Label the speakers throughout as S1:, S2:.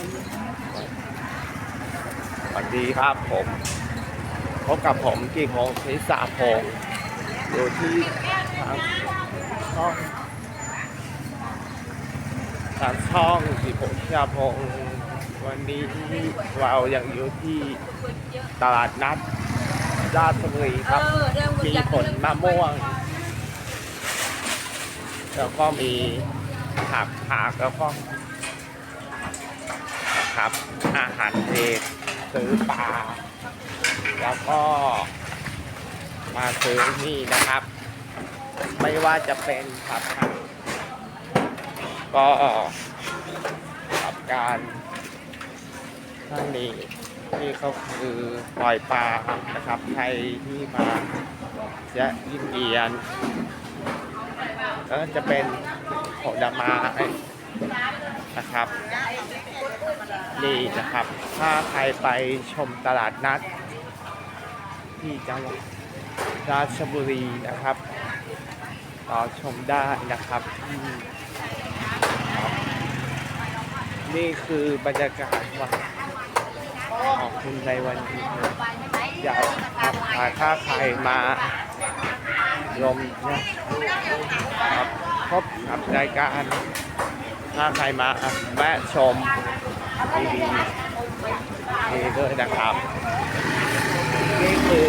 S1: สวัสดีครับผมพบกับผมกี่พงศ์พิสาพงศ์อยู่ที่ทางช่องทางช่องกี่พงศ์พิสาพงศ์วันนี้เรายังอยู่ที่ตลาดนัดราชบุรีครับ มีผลมะม่วง แล้วก็มีผักผักแล้วก็ นะครับ อาหารเทศซื้อปลา แล้วก็มาซื้อนี่นะครับ ไม่ว่าจะเป็นผักผักก็กับการท่านนี้นี่เขาคือปล่อยปลานะครับใครที่มาจะยินเดียนแล้วจะเป็นผลไม้ นะครับ นี่นะครับ ถ้าใครไปชมตลาดนัด ที่จังหวัดราชบุรีนะครับรอชมได้นะครับนี่คือบรรยากาศวันของคุณในวันนี้อยากครับถ้าใครมาลมนะครับพบกับรายการ ถ้าใครมาแวะชมดีๆนี่ด้วยนะครับ นี่คือ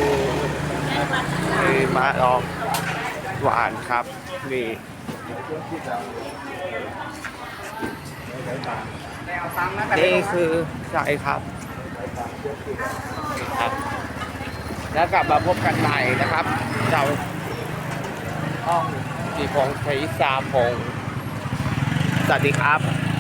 S1: คือมาลองหวานครับนี่นี่คือใช่ครับครับ แล้วกลับมาพบกันใหม่นะครับ เราห้องสีพงศ์ชัยสาพงศ์ สวัสดีครับ